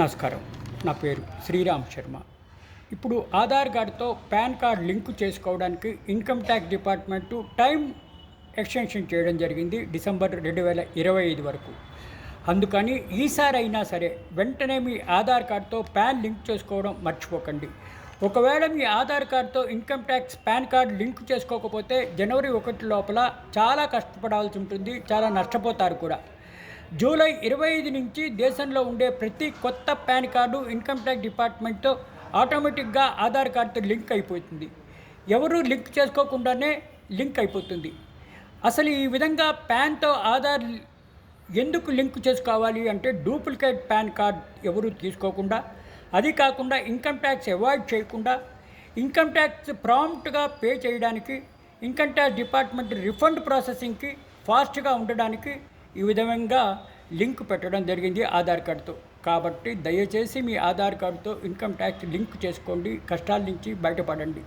నమస్కారం. నా పేరు శ్రీరామ్ శర్మ. ఇప్పుడు ఆధార్ కార్డుతో పాన్ కార్డ్ లింక్ చేసుకోవడానికి income tax department time extension చేయడం జరిగింది డిసెంబర్ రెండు వేల ఇరవై ఐదు వరకు. అందుకని ఈసారి అయినా సరే వెంటనే మీ ఆధార్ కార్డుతో పాన్ లింక్ చేసుకోవడం మర్చిపోకండి. ఒకవేళ మీ ఆధార్ కార్డుతో income tax PAN card link చేసుకోకపోతే జనవరి ఒకటి లోపల చాలా కష్టపడాల్సి ఉంటుంది చాలా నష్టపోతారు కూడా. జూలై ఇరవై ఐదు నుంచి దేశంలో ఉండే ప్రతి కొత్త పాన్ కార్డు ఇన్కమ్ ట్యాక్స్ డిపార్ట్మెంట్తో ఆటోమేటిక్గా ఆధార్ కార్డుతో లింక్ అయిపోతుంది. ఎవరు లింక్ చేసుకోకుండానే లింక్ అయిపోతుంది. అసలు ఈ విధంగా పాన్తో ఆధార్ ఎందుకు లింక్ చేసుకోవాలి అంటే డూప్లికేట్ పాన్ కార్డ్ ఎవరు తీసుకోకుండా అది కాకుండా ఇన్కమ్ ట్యాక్స్ అవాయిడ్ చేయకుండా ఇన్కమ్ ట్యాక్స్ ప్రాంప్ట్గా పే చేయడానికి ఇన్కమ్ ట్యాక్స్ డిపార్ట్మెంట్ రిఫండ్ ప్రాసెసింగ్కి ఫాస్ట్గా ఉండడానికి ఈ విధంగా లింక్ పెట్టడం జరిగింది ఆధార్ కార్డుతో. కాబట్టి దయచేసి మీ ఆధార్ కార్డుతో ఇన్కమ్ ట్యాక్స్ లింక్ చేసుకోండి కష్టాల నుంచి బయటపడండి.